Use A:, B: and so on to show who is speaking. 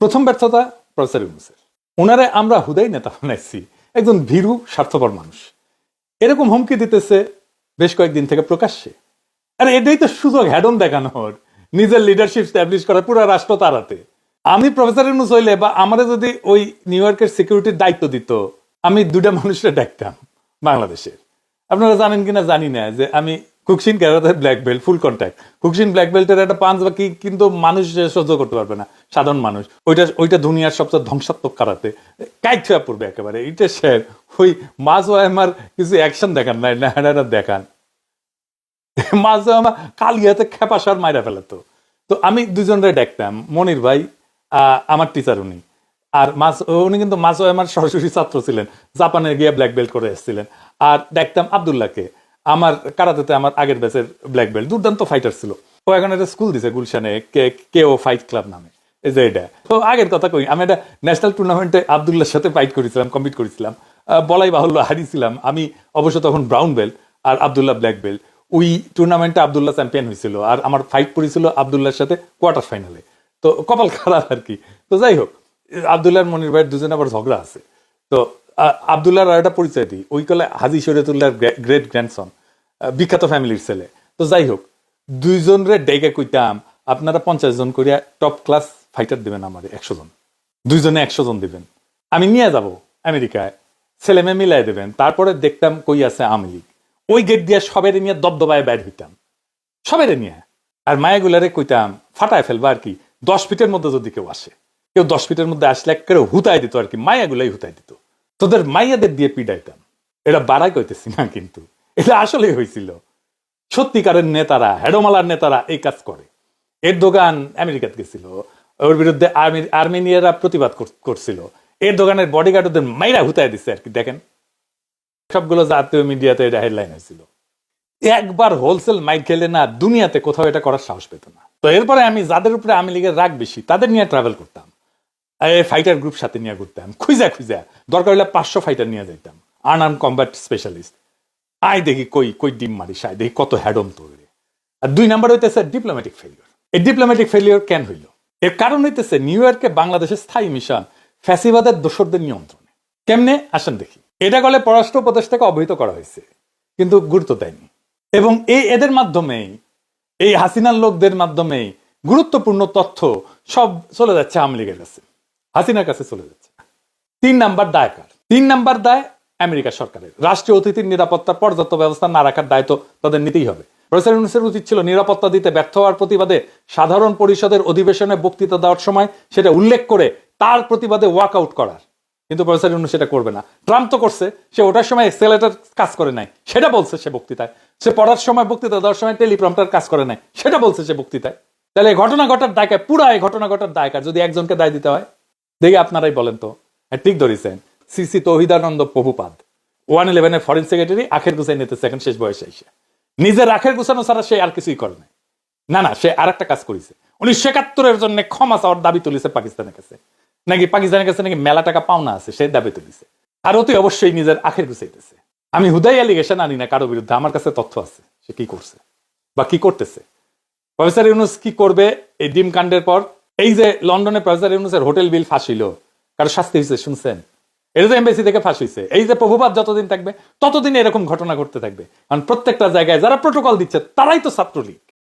A: প্রথম ব্যর্থতা প্রফেসর ইউনুসের। ওনারে আমরা হুদাই নেতা বানাইছি, একজন ভীরু, স্বার্থপর মানুষ। এরকম হুমকি দিতেছে বেশ কয়েকদিন থেকে প্রকাশ্যে। আরে এটাই তো সুযোগ হ্যাডন দেখানোর, নিজের লিডারশিপ স্ট্যাবলিশ করা পুরো রাষ্ট্র তাড়াতে আমি প্রফেসর ইউনুস হইলে বা আমারে যদি ওই নিউ ইয়র্কের সিকিউরিটির দায়িত্ব দিত, আমি দুটা মানুষরা ডাকতাম বাংলাদেশের। আপনারা জানেন কিনা জানি না যে আমি Kyokushin karate black belt full contact Kyokushin black বেল্টের একটা পাঁচ বা কি কিন্তু মানুষ সহ্য করতে পারবে না, সাধারণ মানুষ। ওইটা ওইটা দুনিয়ার সবচেয়ে ধ্বংসাত্মক কারাতে। কাইট পড়বে একেবারে। এটা স্যার ওই মাছ আমার কিছু অ্যাকশন দেখান নাই, না এটা দেখান। মাঝে আমার কালিয়াতে খেপাসার মাইরা ফেলাতো তো। আমি দুজনরে দেখতাম, মনির ভাই আমার টিচার উনি। আর মাস উনি কিন্তু মাসও আমার সরাসরি ছাত্র ছিলেন, জাপানে গিয়ে ব্ল্যাক বেল্ট করে এসেছিলেন। আর দেখতাম আবদুল্লাহকে। আমার কারাতেতে আমার আগের ব্যাচের ব্ল্যাক বেল্ট দুর্দান্ত ফাইটার ছিল। ও এখন একটা স্কুল দিছে গুলশানে, কে ও ফাইট ক্লাব নামে, এই যে এটা। তো আগের কথা কই, আমি একটা ন্যাশনাল টুর্নামেন্টে আবদুল্লাহর সাথে ফাইট করেছিলাম কম্পিট করেছিলাম। বলাই বাহুল্য হারিয়েছিলাম। আমি অবশ্য তখন ব্রাউন বেল্ট আর আবদুল্লাহ ব্ল্যাক বেল্ট ওই টুর্নামেন্টে আবদুল্লাহ চ্যাম্পিয়ন হয়েছিল আর আমার ফাইট পড়েছিল আবদুল্লাহর সাথে কোয়ার্টার ফাইনালে তো কপাল খারাপ আর কি। তো যাই হোক, আবদুল্লাহ মনির ভাইয়ের দুজনে আবার ঝগড়া আছে। তো আ- আবদুল্লাহর আর একটা পরিচয় দিই, ওই কলে হাজি শরীয়তুল্লাহর গ্রেট গ্র্যান্ডসন বিখ্যাত ফ্যামিলির ছেলে। তো যাই হোক দুইজন রে ডেকে কইতাম, আপনারা পঞ্চাশ জন করিয়া টপ ক্লাস ফাইটার দিবেন আমারে, একশো জন। দুইজনে একশো জন দিবেন। আমি নিয়ে যাব আমেরিকায়, ছেলে মেয়ে মিলাই দেবেন। তারপরে দেখতাম কই আছে আওয়ামী লীগ। ওই গেট দিয়ে সবের নিয়ে দবদবায় বাইর হইতাম। সবের নিয়ে। আর মায়াগুলারে কইতাম, ফাটায় ফেলবা আর কি, দশ ফিটের মধ্যে যদি কেউ আসে। কেউ দশ ফিটের মধ্যে আসলে কেউ হুতায় দিত আর কি, মায়াগুলাই হুতায় দিত। তোদের মাইয়াদের দিয়ে পিডাইতাম। এটা বাড়াই কইতেছি না কিন্তু। এটা আসলেই হয়েছিল। সত্যিকারের নেতারা, হেডোমালার নেতারা এই কাজ করে। এর দোকান আমেরিকাতে গেছিল। ওর বিরুদ্ধে আর্মি- আর্মেনিয়ারা প্রতিবাদ করছিল। এর দোকানের বডিগার্ড ওদের মাইরা হুতায় দিচ্ছে আর কি, দেখেন। সবগুলো জাতীয় মিডিয়াতে এটা হেডলাইন হয়েছিল। একবার হোলসেল মাইক খেলে না দুনিয়াতে কোথাও এটা করার সাহস পেত না। তো এরপরে আমি, যাদের উপরে আমি লীগের রাগ বেশি, তাদের নিয়ে ট্রাভেল করতাম। এই ফাইটার গ্রুপ সাথে নিয়ে ঘুরতাম। খুঁজা খুঁজা। দরকার হলে পাঁচশো ফাইটার নিয়ে যাইতাম। আনআর্ম কম্ব্যাট স্পেশালিস্ট আয় দেখি কই কই ডিম মারিস, আয় দেখি কত হ্যাডম তৈরি। আর দুই নাম্বার হইতেছে ডিপ্লোম্যাটিক ফেলিওর এই ডিপ্লোম্যাটিক ফেলিওর কেন হইল? এর কারণ হইতেছে নিউ ইয়র্কে বাংলাদেশের স্থায়ী মিশন ফ্যাসিবাদের দোসরদের নিয়ন্ত্রণে। কেমনে? আসেন দেখি। এটা গলে পররাষ্ট্র উপদেষ্টাকে অবহিত করা হয়েছে, কিন্তু গুরুত্ব দেয়নি। এবং এই এদের মাধ্যমেই, এই হাসিনার লোকদের মাধ্যমেই গুরুত্বপূর্ণ তথ্য সব চলে যাচ্ছে আওয়ামী লীগের কাছে। হাসিনার কাছে চলে যাচ্ছে। তিন নাম্বার দায় কার তিন নাম্বার দায় আমেরিকা সরকারের। রাষ্ট্রীয় অতিথির নিরাপত্তার পর্যাপ্ত ব্যবস্থা না রাখার দায়িত্ব তাদের নিতেই হবে। প্রফেসর ইউনুসের উচিত ছিল নিরাপত্তা দিতে ব্যর্থ হওয়ার প্রতিবাদে সাধারণ পরিষদের অধিবেশনে বক্তৃতা দেওয়ার সময় সেটা উল্লেখ করে তার প্রতিবাদে ওয়াক আউট করার। কিন্তু প্রফেসর ইউনুস সেটা করবে না। ট্রাম্প তো করছে সে ওটার সময় এক্সেলেটার কাজ করে নাই। সেটা বলছে সে বক্তৃতায়। সে পড়ার সময় বক্তৃতা দেওয়ার সময় টেলিপ্রম্পটার কাজ করে নাই। সেটা বলছে সে বক্তৃতায়। তাহলে ঘটনা ঘটার দায়কার পুরা এই ঘটনা ঘটার দায়কার যদি একজনকে দায় দিতে হয় দেখি আপনারাই বলেন তো। হ্যাঁ, ঠিক ধরেছেন। সিসি তহিদানন্দ প্রভুপাদ ওয়ান ইলেভেনের ফরেন সেক্রেটারি আখের গুছাই নিতে এখন শেষ বয়সে এসে। নিজের আখের গুছানো ছাড়া সে আর কিছুই করে নাই। না না, সে আর একটা কাজ করেছে। উনিশশো একাত্তরের জন্য ক্ষমা চাওয়ার দাবি তুলেছে পাকিস্তানের কাছে নাকি পাকিস্তানের কাছে নাকি মেলা টাকা পাওনা আছে, সে দাবি তুলেছে। আর অতি অবশ্যই নিজের আখের গুছাইতেছে আমি হুদাই অ্যালিগেশন আনি না কারও বিরুদ্ধে আমার কাছে তথ্য আছে, সে কি করছে বা কি করতেছে। প্রফেসর ইউনুস কি করবে এই ডিম কাণ্ডের পর? এই যে লন্ডনে প্রফেসর ইউনুসের হোটেল বিল ফাঁসিল কারও শাস্তি হয়েছে, শুনছেন? এটা তো এমবেসি থেকে ফাঁস হয়েছে এই যে প্রভুবাদ যতদিন থাকবে, ততদিন এরকম ঘটনা ঘটতে থাকবে। কারণ প্রত্যেকটা জায়গায় যারা প্রোটোকল দিচ্ছে, তারাই তো ছাত্রলীগ।